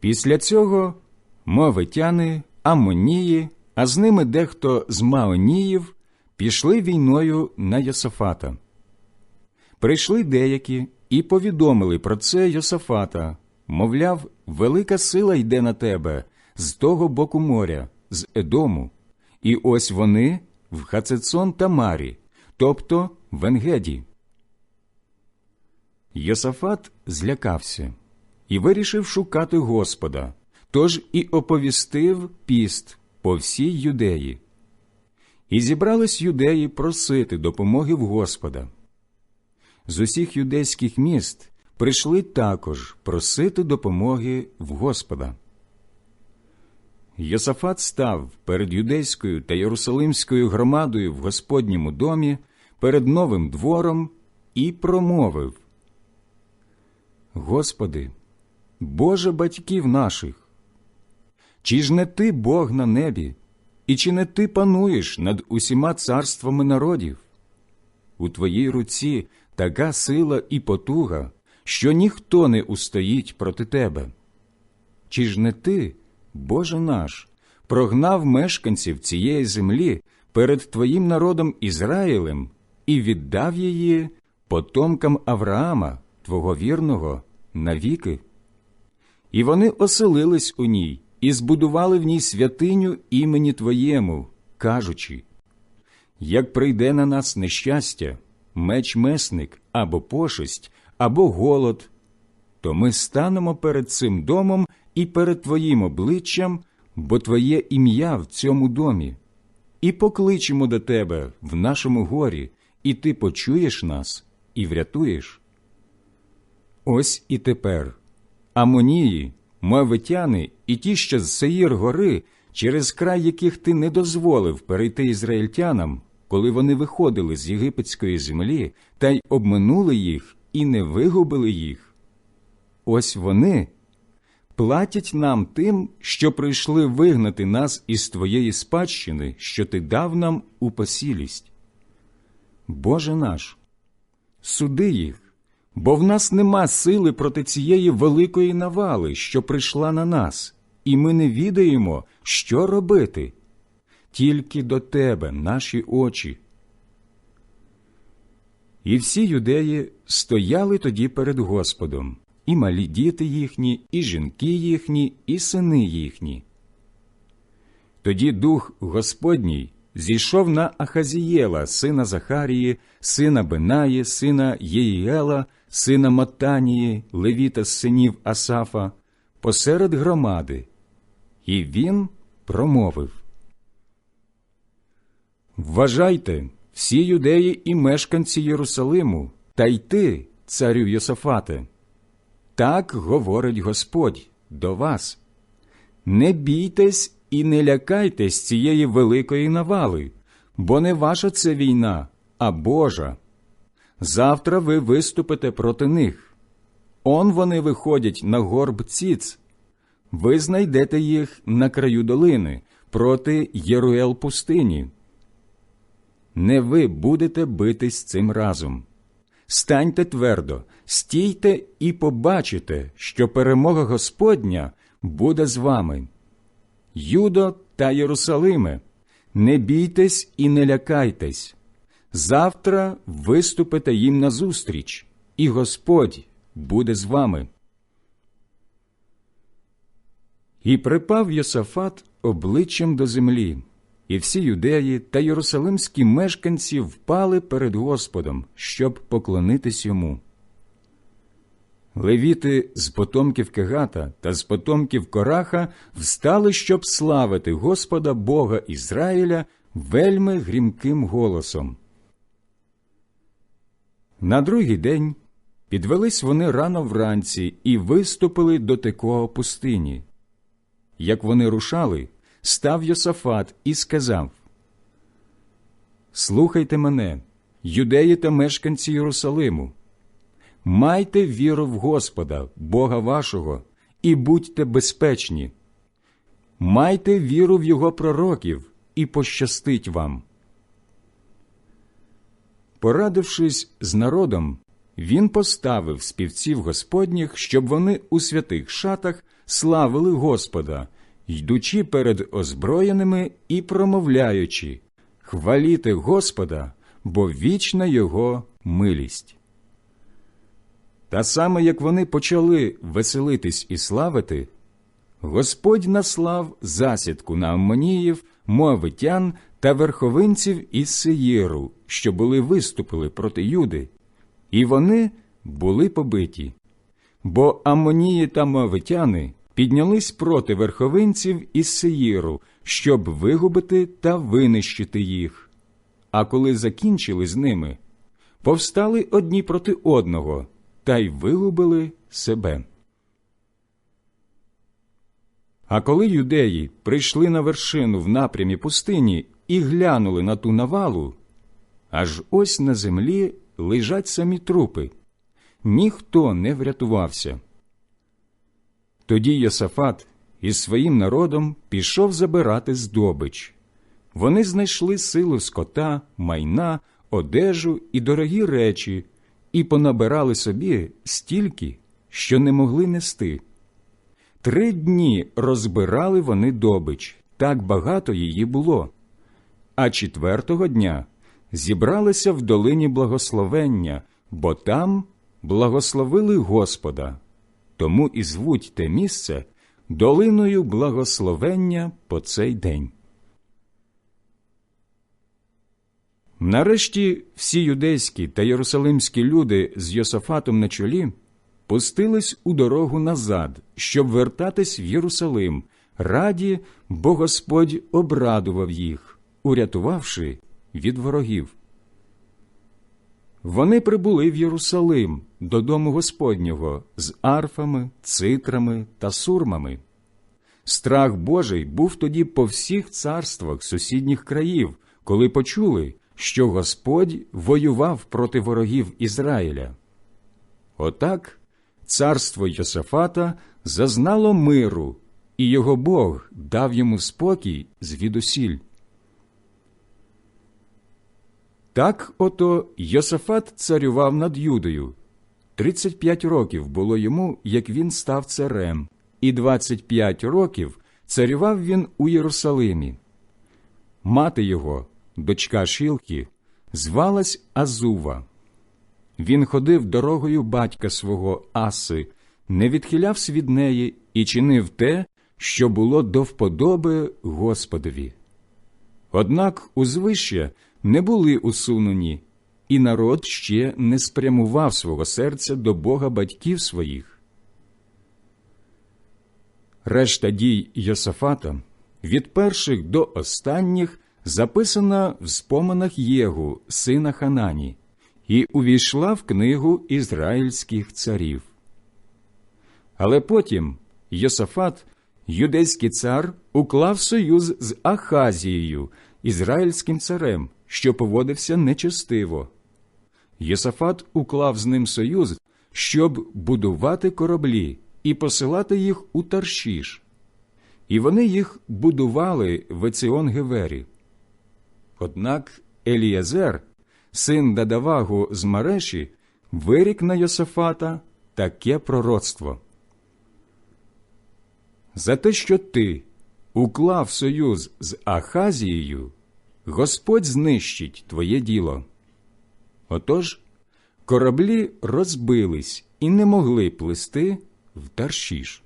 Після цього мовитяни, Амонії, а з ними дехто з Маоніїв пішли війною на Йосафата. Прийшли деякі і повідомили про це Йосафата, мовляв, велика сила йде на тебе з того боку моря, з Едому, і ось вони в Хацецон Тамарі, тобто в Енгеді. Йосафат злякався і вирішив шукати Господа, тож і оповістив піст по всій юдеї. І зібрались юдеї просити допомоги в Господа. З усіх юдейських міст прийшли також просити допомоги в Господа. Йосафат став перед юдейською та єрусалимською громадою в Господньому домі перед новим двором і промовив Господи, Боже батьків наших, чи ж не ти Бог на небі, і чи не ти пануєш над усіма царствами народів? У твоїй руці така сила і потуга, що ніхто не устоїть проти тебе. Чи ж не ти, Боже наш, прогнав мешканців цієї землі перед твоїм народом Ізраїлем і віддав її потомкам Авраама, твого вірного, навіки? І вони оселились у ній і збудували в ній святиню імені Твоєму, кажучи як прийде на нас нещастя, меч месник або пошесть, або голод, то ми станемо перед цим домом і перед Твоїм обличчям, бо Твоє ім'я в цьому домі, і покличемо до Тебе в нашому горі, і Ти почуєш нас і врятуєш. Ось і тепер Амонії, Моавитяни і ті, що з Сеїр гори, через край яких ти не дозволив перейти ізраїльтянам, коли вони виходили з єгипетської землі та й обминули їх і не вигубили їх. Ось вони платять нам тим, що прийшли вигнати нас із твоєї спадщини, що ти дав нам у посілість. Боже наш, суди їх бо в нас нема сили проти цієї великої навали, що прийшла на нас, і ми не відаємо, що робити. Тільки до тебе наші очі. І всі юдеї стояли тоді перед Господом, і малі діти їхні, і жінки їхні, і сини їхні. Тоді дух Господній зійшов на Ахазієла, сина Захарії, сина Бенаї, сина Єїела, сина Матанії, левіта з синів Асафа, посеред громади, і він промовив Вважайте, всі юдеї і мешканці Єрусалиму, та й ти, царю Йосафате. Так говорить Господь до вас. Не бійтесь і не лякайтесь цієї великої навали, бо не ваша це війна, а Божа. Завтра ви виступите проти них. Он вони виходять на горб ціц. Ви знайдете їх на краю долини проти Єруел пустині. Не ви будете битись цим разом. Станьте твердо, стійте і побачите, що перемога Господня буде з вами. Юдо та Єрусалиме, не бійтесь і не лякайтесь. Завтра виступите їм назустріч, і Господь буде з вами. І припав Йосафат обличчям до землі, і всі юдеї та єрусалимські мешканці впали перед Господом, щоб поклонитись йому. Левіти з потомків Кегата та з потомків Кораха встали, щоб славити Господа Бога Ізраїля вельми грімким голосом. На другий день підвелись вони рано вранці і виступили до Текоа пустині. Як вони рушали, став Йосафат і сказав Слухайте мене, юдеї та мешканці Єрусалиму. Майте віру в Господа, Бога вашого, і будьте безпечні. Майте віру в Його пророків, і пощастить вам. Порадившись з народом, він поставив співців Господніх, щоб вони у святих шатах славили Господа, йдучи перед озброєними і промовляючи Хваліте Господа, бо вічна Його милість. Та саме як вони почали веселитись і славити, Господь наслав засідку на Аммоніїв, Моавитян та верховинців із Сеєру, що були виступили проти Юди, і вони були побиті. Бо Аммонії та Моавитяни піднялись проти верховинців із Сеїру, щоб вигубити та винищити їх. А коли закінчили з ними, повстали одні проти одного та й вигубили себе. А коли юдеї прийшли на вершину в напрямі пустині і глянули на ту навалу, аж ось на землі лежать самі трупи, ніхто не врятувався. Тоді Йосафат із своїм народом пішов забирати здобич. Вони знайшли силу скота, майна, одежу і дорогі речі, і понабирали собі стільки, що не могли нести. Три дні розбирали вони добич, так багато її було. А четвертого дня зібралися в долині благословення, бо там благословили Господа. Тому і звуть те місце долиною благословення по цей день. Нарешті всі юдейські та єрусалимські люди з Йосафатом на чолі пустились у дорогу назад, щоб вертатись в Єрусалим, раді, бо Господь обрадував їх, урятувавши від ворогів. Вони прибули в Єрусалим до дому Господнього з арфами, цитрами та сурмами. Страх Божий був тоді по всіх царствах сусідніх країв, коли почули, що Господь воював проти ворогів Ізраїля. Отак царство Йосафата зазнало миру, і його Бог дав йому спокій звідусіль. Так ото Йосафат царював над Юдою. Тридцять п'ять років було йому, як він став царем, і двадцять п'ять років царював він у Єрусалимі. Мати його, дочка Шілки, звалась Азува. Він ходив дорогою батька свого Аси, не відхилявся від неї і чинив те, що було до вподоби Господові. Однак узвище не були усунені, і народ ще не спрямував свого серця до Бога батьків своїх. Решта дій Йосафата від перших до останніх записана в споминах Єгу, сина Ханані, і увійшла в книгу ізраїльських царів. Але потім Йосафат, юдейський цар, уклав союз з Ахазією, ізраїльським царем, що поводився нечестиво. Єсафат уклав з ним союз, щоб будувати кораблі і посилати їх у Таршіш. І вони їх будували в Еціон Гевері. Однак Еліязер, син Дадавагу з Мареші, вирік на Йосафата таке пророцтво. За те, що ти уклав союз з Ахазією, Господь знищить твоє діло. Отож кораблі розбились і не могли плисти в Таршіш.